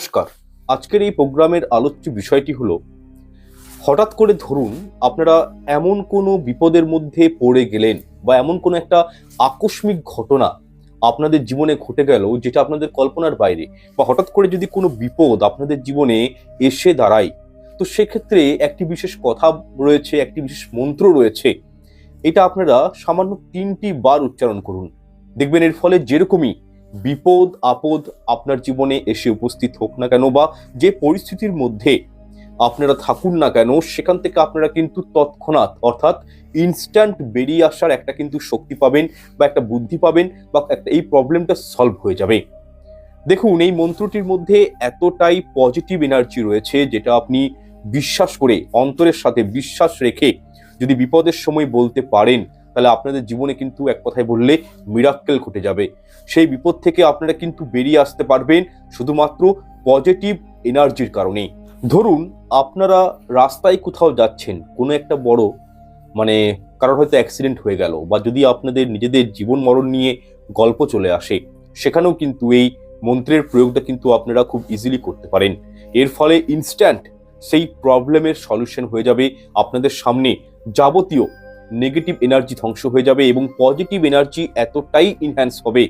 নমস্কার। আজকের এই প্রোগ্রামের আলোচ্য বিষয়টি হলো, হঠাৎ করে ধরুন আপনারা এমন কোনো বিপদের মধ্যে পড়ে গেলেন বা এমন কোনো একটা আকস্মিক ঘটনা আপনাদের জীবনে ঘটে গেল যেটা আপনাদের কল্পনার বাইরে বা হঠাৎ করে যদি কোনো বিপদ আপনাদের জীবনে এসে দাঁড়ায়, তো সেক্ষেত্রে একটি বিশেষ কথা রয়েছে, একটি বিশেষ মন্ত্র রয়েছে। এটা আপনারা সামান্য তিনটি বার উচ্চারণ করুন। দেখবেন এর ফলে যেরকমই বিপদ, আপদ আপনার জীবনে এসে উপস্থিত হোক না কেন বা যে পরিস্থিতির মধ্যে আপনারা থাকুন না কেন, সেখান থেকে আপনারা কিন্তু তৎক্ষণাৎ অর্থাৎ ইনস্ট্যান্ট বেরিয়ে আসার একটা কিন্তু শক্তি পাবেন বা একটা বুদ্ধি পাবেন বা একটা এই প্রবলেমটা সলভ হয়ে যাবে। দেখুন, এই মন্ত্রটির মধ্যে এতটাই পজিটিভ এনার্জি রয়েছে যেটা আপনি বিশ্বাস করে, অন্তরের সাথে বিশ্বাস রেখে যদি বিপদের সময় বলতে পারেন তাহলে আপনাদের জীবনে কিন্তু এক কথায় বললে মিরাক্কেল ঘটে যাবে। সেই বিপদ থেকে আপনারা কিন্তু বেরিয়ে আসতে পারবেন শুধুমাত্র পজিটিভ এনার্জির কারণে। ধরুন আপনারা রাস্তায় কোথাও যাচ্ছেন, কোনো একটা বড় মানে কারোর হয়তো অ্যাক্সিডেন্ট হয়ে গেল বা যদি আপনাদের নিজেদের জীবন মরণ নিয়ে গল্প চলে আসে, সেখানেও কিন্তু এই মন্ত্রের প্রয়োগটা কিন্তু আপনারা খুব ইজিলি করতে পারেন। এর ফলে ইনস্ট্যান্ট সেই প্রবলেমের সলিউশন হয়ে যাবে আপনাদের সামনে যাবতীয় নেগেটিভ এনার্জি ধ্বংস হয়ে যাবে এবং পজিটিভ এনার্জি এতটাই ইনহ্যান্স হবে,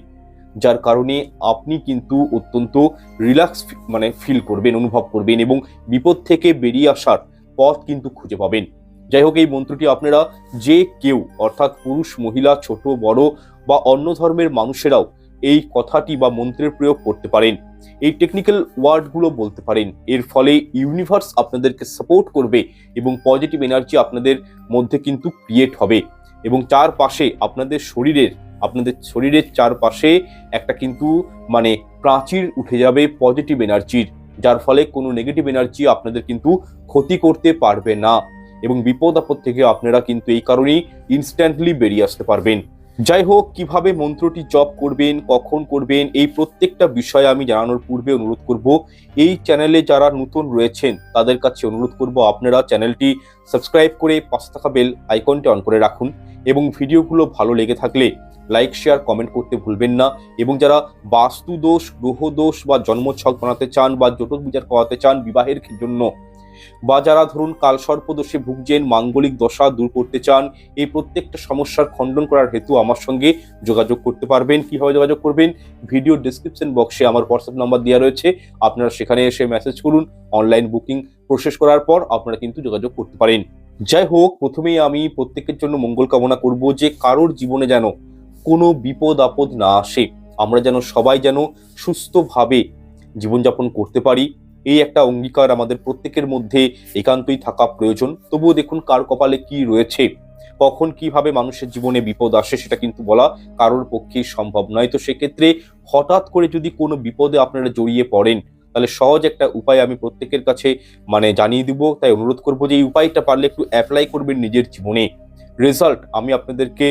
যার কারণে আপনি কিন্তু অত্যন্ত রিল্যাক্স মানে ফিল করবেন, অনুভব করবেন এবং বিপদ থেকে বেরিয়ে আসার পথ কিন্তু খুঁজে পাবেন। যাই হোক, এই মন্ত্রটি আপনারা যে কেউ, অর্থাৎ পুরুষ, মহিলা, ছোট, বড় বা অন্য ধর্মের মানুষেরাও এই কথাটি বা মন্ত্রের প্রয়োগ করতে পারেন। এই টেকনিক্যাল ওয়ার্ডগুলো বলতে পারেন। এর ফলে ইউনিভার্স আপনাদেরকে সাপোর্ট করবে এবং পজিটিভ এনার্জি আপনাদের মধ্যে কিন্তু ক্রিয়েট হবে। এবং চারপাশে আপনাদের শরীরের আপনাদের শরীরের চারপাশে একটা কিন্তু মানে প্রাচীর উঠে যাবে পজিটিভ এনার্জির যার ফলে কোনো নেগেটিভ এনার্জি আপনাদের কিন্তু ক্ষতি করতে পারবে না। এবং বিপদ আপদ থেকে আপনারা কিন্তু এই কারণেই ইনস্ট্যান্টলি বেরিয়ে আসতে পারবেন। যাই হোক, কীভাবে মন্ত্রটি জপ করবেন, কখন করবেন, এই প্রত্যেকটা বিষয়ে আমি জানানোর পূর্বে অনুরোধ করব। এই চ্যানেলে যারা নতুন রয়েছেন, তাদের কাছে অনুরোধ করব আপনারা চ্যানেলটি সাবস্ক্রাইব করে পাশে থাকা বেল আইকনটি অন করে রাখুন এবং ভিডিওগুলো ভালো লেগে থাকলে লাইক শেয়ার কমেন্ট করতে ভুলবেন না এবং যারা বাস্তু দোষ গ্রহ দোষ বা জন্মছক বানাতে চান বা জটক বিচার করাতে চান বিবাহের জন্য বা যারা ধরুন কালসর্প দোষে ভুগছেন, মাঙ্গলিক দশা দূর করতে চান, এই প্রত্যেকটা সমস্যার খণ্ডন করার হেতু আমার সঙ্গে যোগাযোগ করতে পারবেন। কীভাবে যোগাযোগ করবেন? ভিডিও ডিসক্রিপশন বক্সে আমার হোয়াটসঅ্যাপ নাম্বার দেওয়া রয়েছে। আপনারা সেখানে এসে মেসেজ করুন। অনলাইন বুকিং প্রসেস করার পর আপনারা কিন্তু যোগাযোগ করতে পারেন। যাই হোক, প্রথমেই আমি প্রত্যেকের জন্য মঙ্গল কামনা করব যে কারোর জীবনে যেন কোনো বিপদ আপদ না আসে। আমরা যেন সবাই যেন সুস্থভাবে জীবনযাপন করতে পারি। এই একটা অঙ্গীকার আমাদের প্রত্যেকের মধ্যে একান্তই থাকা প্রয়োজন। তবুও দেখুন, কার কপালে কি রয়েছে? কখন কীভাবে মানুষের জীবনে বিপদ আসে সেটা কিন্তু বলা কারোর পক্ষেই সম্ভব নয়। তো সেক্ষেত্রে হঠাৎ করে যদি কোনো বিপদে আপনারা জড়িয়ে পড়েন, তাহলে সহজ একটা উপায় আমি প্রত্যেকের কাছে মানে জানিয়ে দিব। তাই অনুরোধ করব যে এই উপায়টা পারলে একটু অ্যাপ্লাই করবেন নিজের জীবনে। রেজাল্ট আমি আপনাদেরকে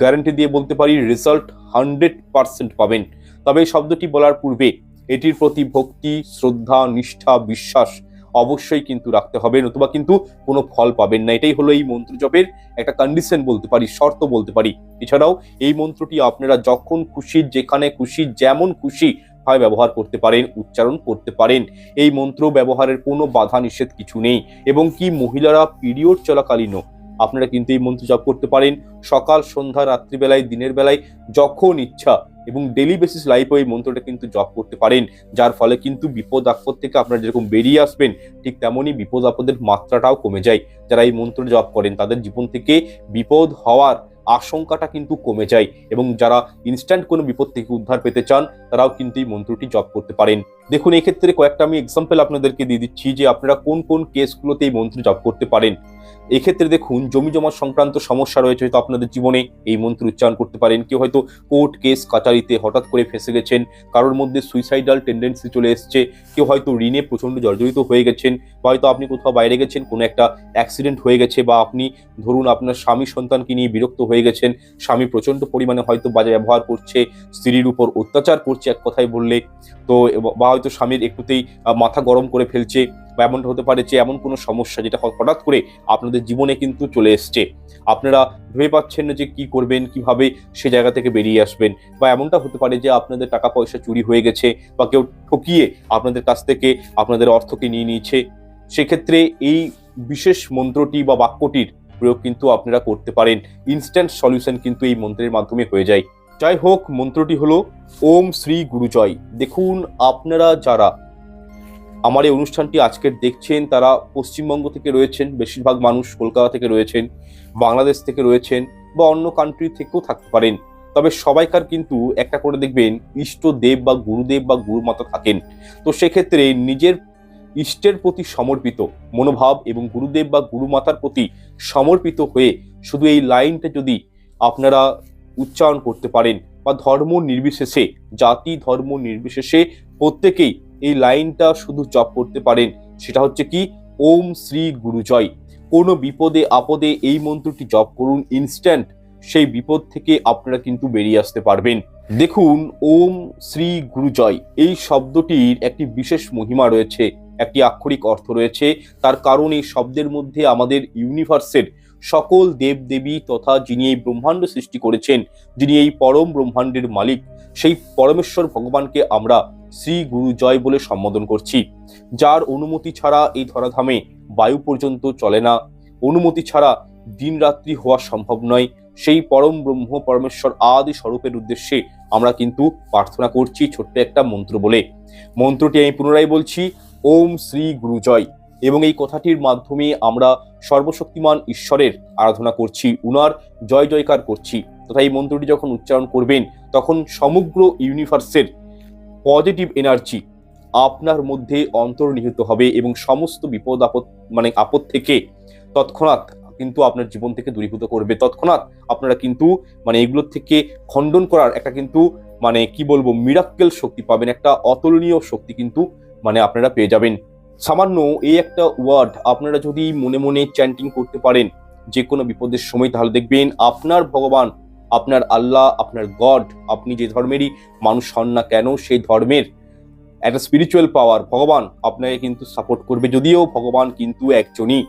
গ্যারান্টি দিয়ে বলতে পারি রেজাল্ট হান্ড্রেড পার্সেন্ট পাবেন। তবে এই শব্দটি বলার পূর্বে এটির প্রতি ভক্তি, শ্রদ্ধা, নিষ্ঠা, বিশ্বাস অবশ্যই কিন্তু রাখতে হবে। নতুবা কিন্তু কোনো ফল পাবেন না। এটাই হলো এই মন্ত্র জপের একটা কন্ডিশন বলতে পারি, শর্ত বলতে পারি। এছাড়াও এই মন্ত্রটি আপনারা যখন খুশি, যেখানে খুশি, যেমন খুশি ভাবে ব্যবহার করতে পারেন, উচ্চারণ করতে পারেন। এই মন্ত্র ব্যবহারের কোনো বাধা নিষেধ কিছু নেই। এবং কি মহিলারা পিরিয়ড চলাকালীনও আপনারা কিন্তু এই মন্ত্র জপ করতে পারেন। সকাল, সন্ধ্যা, রাত্রিবেলায়, দিনের বেলায় যখন ইচ্ছা এবং ডেলি বেসিস লাইফে এই মন্ত্রটা কিন্তু জপ করতে পারেন, যার ফলে কিন্তু বিপদ আপদ থেকে আপনারা যেরকম বেরিয়ে আসবেন, ঠিক তেমনই বিপদ আপদের মাত্রাটাও কমে যায়। যারা এই মন্ত্র জপ করেন, তাদের জীবন থেকে বিপদ হওয়ার আশঙ্কাটা কিন্তু কমে যায় এবং যারা ইনস্ট্যান্ট কোনো বিপদ থেকে উদ্ধার পেতে চান, তারাও কিন্তু এই মন্ত্রটি জপ করতে পারেন। দেখুন এই ক্ষেত্রে কয়েকটা আমি এক্সাম্পল আপনাদেরকে দিয়ে দিচ্ছি যে আপনারা কোন কোন কেসগুলোতে এই মন্ত্র জপ করতে পারেন। এক্ষেত্রে দেখুন, জমি জমা সংক্রান্ত সমস্যা রয়েছে, হয়তো আপনাদের জীবনে এই মন্ত্র উচ্চারণ করতে পারেন। কেউ হয়তো কোর্ট কেস কাচারিতে হঠাৎ করে ফেসে গেছেন, কারোর মধ্যে সুইসাইডাল টেন্ডেন্সি চলে এসছে, কেউ হয়তো ঋণে প্রচণ্ড জর্জরিত হয়ে গেছেন, বা হয়তো আপনি কোথাও বাইরে গেছেন, কোনো একটা অ্যাক্সিডেন্ট হয়ে গেছে, বা আপনি ধরুন আপনার স্বামী সন্তানকে নিয়ে বিরক্ত হয়ে গেছেন, স্বামী প্রচণ্ড পরিমাণে হয়তো বাজে ব্যবহার করছে, স্ত্রীর উপর অত্যাচার করছে এক কথায় বললে, তো বা হয়তো স্বামীর একটুতেই মাথা গরম করে ফেলছে বা এমনটা হতে পারে যে এমন কোনো সমস্যা যেটা হঠাৎ করে আপনাদের জীবনে কিন্তু চলে এসছে। আপনারা ভেবে পাচ্ছেন না যে কি করবেন, কীভাবে সে জায়গা থেকে বেরিয়ে আসবেন বা এমনটা হতে পারে যে আপনাদের টাকা পয়সা চুরি হয়ে গেছে বা কেউ ঠকিয়ে আপনাদের কাছ থেকে আপনাদের অর্থকে নিয়ে নিয়েছে। সেক্ষেত্রে এই বিশেষ মন্ত্রটি বা বাক্যটির প্রয়োগ কিন্তু আপনারা করতে পারেন। ইনস্ট্যান্ট সলিউশন কিন্তু এই মন্ত্রের মাধ্যমে হয়ে যায়। যাই হোক, মন্ত্রটি হলো, ওম শ্রী গুরুজয়। দেখুন, আপনারা যারা আমার এই অনুষ্ঠানটি আজকের দেখছেন, তারা পশ্চিমবঙ্গ থেকে রয়েছেন, বেশিরভাগ মানুষ কলকাতা থেকে রয়েছেন, বাংলাদেশ থেকে রয়েছেন, বা অন্য কান্ট্রি থেকেও থাকতে পারেন। তবে সবাইকার কিন্তু একটা করে দেখবেন, ইষ্ট দেব বা গুরুদেব বা গুরুমাতা থাকেন। তো সেক্ষেত্রে নিজের ইষ্টের প্রতি সমর্পিত, মনোভাব এবং গুরুদেব বা গুরুমাতার প্রতি সমর্পিত হয়ে, শুধু এই লাইনটা যদি আপনারা উচ্চারণ করতে পারেন বা ধর্ম নির্বিশেষে, জাতি ধর্ম নির্বিশেষে প্রত্যেকেই এই লাইনটা শুধু জপ করতে পারেন। সেটা হচ্ছে কি, ওম শ্রী গুরুজয় কোনো বিপদে আপদে এই মন্ত্রটি জপ করুন ইনস্ট্যান্ট সেই বিপদ থেকে আপনারা কিন্তু বেরিয়ে আসতে পারবেন। দেখুন, ওম শ্রী গুরুজয় এই শব্দটির একটি বিশেষ মহিমা রয়েছে, একটি আক্ষরিক অর্থ রয়েছে। তার কারণ এই শব্দের মধ্যে আমাদের ইউনিভার্সের সকল দেব দেবী তথা যিনি এই ব্রহ্মাণ্ড সৃষ্টি করেছেন, যিনি এই পরম ব্রহ্মাণ্ডের মালিক, সেই পরমেশ্বর ভগবানকে আমরা শ্রী গুরু জয় বলে সম্বোধন করছি। যার অনুমতি ছাড়া এই ধরাধামে বায়ু পর্যন্ত চলে না। অনুমতি ছাড়া দিন রাত্রি হওয়া সম্ভব নয়। সেই পরম ব্রহ্ম পরমেশ্বর আদি স্বরূপের উদ্দেশ্যে আমরা কিন্তু প্রার্থনা করছি ছোট্ট একটা মন্ত্র বলে। মন্ত্রটি আমি পুনরায় বলছি, ওম শ্রী গুরুজয় এবং এই কথাটির মাধ্যমে আমরা সর্বশক্তিমান ঈশ্বরের আরাধনা করছি, উনার জয় জয়কার করছি। তথা এই মন্ত্রটি যখন উচ্চারণ করবেন, তখন সমগ্র ইউনিভার্সের পজিটিভ এনার্জি আপনার মধ্যে অন্তর্নিহিত হবে এবং সমস্ত বিপদ আপদ মানে আপদ থেকে তৎক্ষণাৎ কিন্তু আপনার জীবন থেকে দূরীভূত করবে। তৎক্ষণাৎ আপনারা কিন্তু মানে এগুলোর থেকে খণ্ডন করার একটা কিন্তু মানে কি বলব মিরাক্কেল শক্তি পাবেন, একটা অতুলনীয় শক্তি কিন্তু মানে আপনারা পেয়ে যাবেন। সামান্য এই একটা ওয়ার্ড আপনারা যদি মনে মনে চ্যান্টিং করতে পারেন যে কোনো বিপদের সময়, তাহলে দেখবেন আপনার ভগবান, আপনার আল্লাহ, আপনার গড আপনি যে ধর্মেরই মানুষ হন না কেন, সেই ধর্মের একটা স্পিরিচুয়াল পাওয়ার ভগবান আপনাকে কিন্তু সাপোর্ট করবে। যদিও ভগবান কিন্তু একজনই।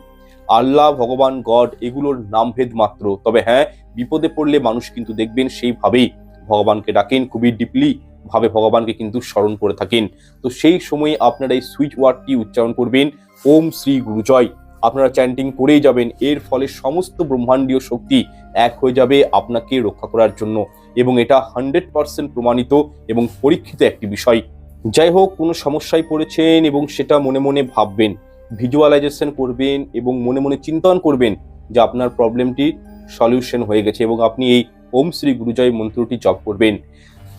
আল্লাহ, ভগবান গড এগুলোর নামভেদ মাত্র। তবে হ্যাঁ বিপদে পড়লে মানুষ কিন্তু দেখবেন সেইভাবেই ভগবানকে ডাকেন। খুবই ডিপলি ভাবে ভগবানকে কিন্তু স্মরণ করে থাকেন। তো সেই সময়ে আপনারা এই সুইচ ওয়ার্ডটি উচ্চারণ করবেন, ওম শ্রী গুরুজয়। আপনারা চ্যান্টিং করেই যাবেন, এর ফলে সমস্ত ব্রহ্মাণ্ডীয় শক্তি এক হয়ে যাবে আপনাকে রক্ষা করার জন্য এবং এটা হান্ড্রেড পার্সেন্ট প্রমাণিত এবং পরীক্ষিত একটি বিষয়। যাই হোক, কোনো সমস্যায় পড়েছেন এবং সেটা মনে মনে ভাববেন ভিজুয়ালাইজেশন করবেন এবং মনে মনে চিন্তন করবেন যে আপনার প্রবলেমটি সলিউশন হয়ে গেছে এবং আপনি এই ওম শ্রী গুরুজয় মন্ত্রটি জপ করবেন।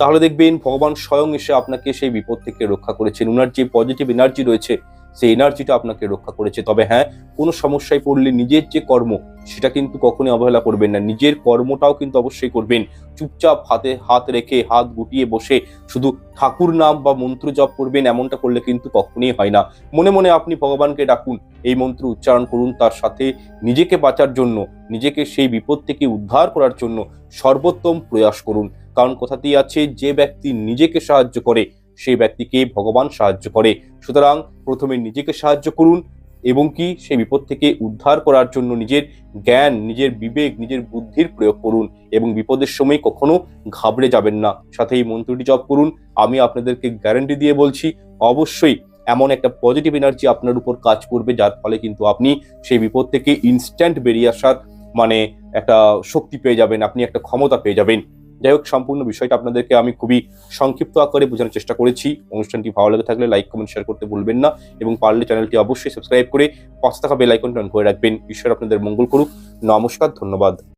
তাহলে দেখবেন ভগবান স্বয়ং এসে আপনাকে সেই বিপদ থেকে রক্ষা করেছেন। ওনার যে পজিটিভ এনার্জি রয়েছে, সেই এনার্জিটা আপনাকে রক্ষা করেছে। তবে হ্যাঁ কোনো সমস্যায় পড়লে নিজের যে কর্ম, সেটা কিন্তু কখনোই অবহেলা করবেন না। নিজের কর্মটাও কিন্তু অবশ্যই করবেন। চুপচাপ হাতে হাত রেখে হাত গুটিয়ে বসে শুধু ঠাকুর নাম বা মন্ত্র জপ করবেন, এমনটা করলে কিন্তু কখনোই হয় না। মনে মনে আপনি ভগবানকে ডাকুন, এই মন্ত্র উচ্চারণ করুন। তার সাথে নিজেকে বাঁচার জন্য, নিজেকে সেই বিপদ থেকে উদ্ধার করার জন্য সর্বোত্তম প্রয়াস করুন। কারণ কথাতেই আছে? যে ব্যক্তি নিজেকে সাহায্য করে, সেই ব্যক্তিকে ভগবান সাহায্য করে। সুতরাং প্রথমে নিজেকে সাহায্য করুন এবং কি? সেই বিপদ থেকে উদ্ধার করার জন্য নিজের জ্ঞান, নিজের বিবেক, নিজের বুদ্ধির প্রয়োগ করুন এবং বিপদের সময় কখনো ঘাবড়ে যাবেন না। সাথে এই মন্ত্রটি জপ করুন। আমি আপনাদেরকে গ্যারান্টি দিয়ে বলছি, অবশ্যই এমন একটা পজিটিভ এনার্জি আপনার উপর কাজ করবে, যার ফলে কিন্তু আপনি সেই বিপদ থেকে ইনস্ট্যান্ট বেরিয়ে আসার মানে একটা শক্তি পেয়ে যাবেন, আপনি একটা ক্ষমতা পেয়ে যাবেন। যাই হোক, সম্পূর্ণ বিষয়টা আপনাদেরকে আমি খুবই সংক্ষিপ্ত আকারে বোঝানোর চেষ্টা করেছি। অনুষ্ঠানটি ভালো লেগে থাকলে লাইক কমেন্ট শেয়ার করতে ভুলবেন না এবং পারলে চ্যানেলটি অবশ্যই সাবস্ক্রাইব করে পাঁচ টাকা বেল আইকনটি অন করে রাখবেন। ঈশ্বর আপনাদের মঙ্গল করুক। নমস্কার, ধন্যবাদ।